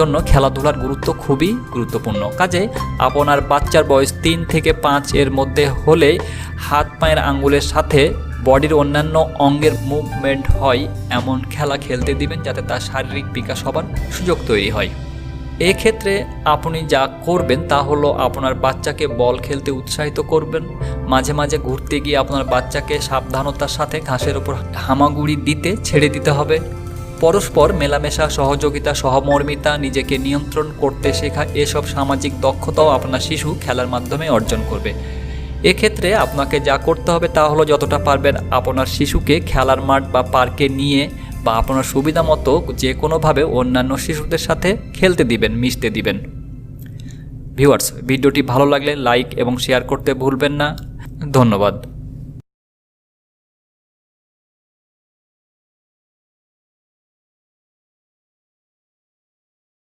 জন্য খেলাধুলার গুরুত্ব খুবই গুরুত্বপূর্ণ। কাজে আপনার বাচ্চার বয়স তিন থেকে পাঁচ এর মধ্যে হলে হাত পায়ের আঙ্গুলের সাথে বডির অন্যান্য অঙ্গের মুভমেন্ট হয় এমন খেলা খেলতে দিবেন যাতে তার শারীরিক বিকাশ হবার সুযোগ তৈরি হয়। এক্ষেত্রে আপনি যা করবেন তা হলো আপনার বাচ্চাকে বল খেলতে উৎসাহিত করবেন। মাঝে মাঝে ঘুরতে গিয়ে আপনার বাচ্চাকে সাবধানতার সাথে ঘাসের ওপর হামাগুড়ি দিতে ছেড়ে দিতে হবে। পরস্পর মেলামেশা, সহযোগিতা, সহমর্মিতা, নিজেকে নিয়ন্ত্রণ করতে শেখা এসব সামাজিক দক্ষতাও আপনার শিশু খেলার মাধ্যমে অর্জন করবে। এক্ষেত্রে আপনাকে যা করতে হবে তা হলো যতটা পারবেন আপনার শিশুকে খেলার মাঠ বা পার্কে নিয়ে বা আপনার সুবিধা মতো যে কোনোভাবে অন্যান্য শিশুদের সাথে খেলতে দিবেন, মিশতে দিবেন। ভিউয়ার্স, ভিডিওটি ভালো লাগলে লাইক এবং শেয়ার করতে ভুলবেন না। ধন্যবাদ।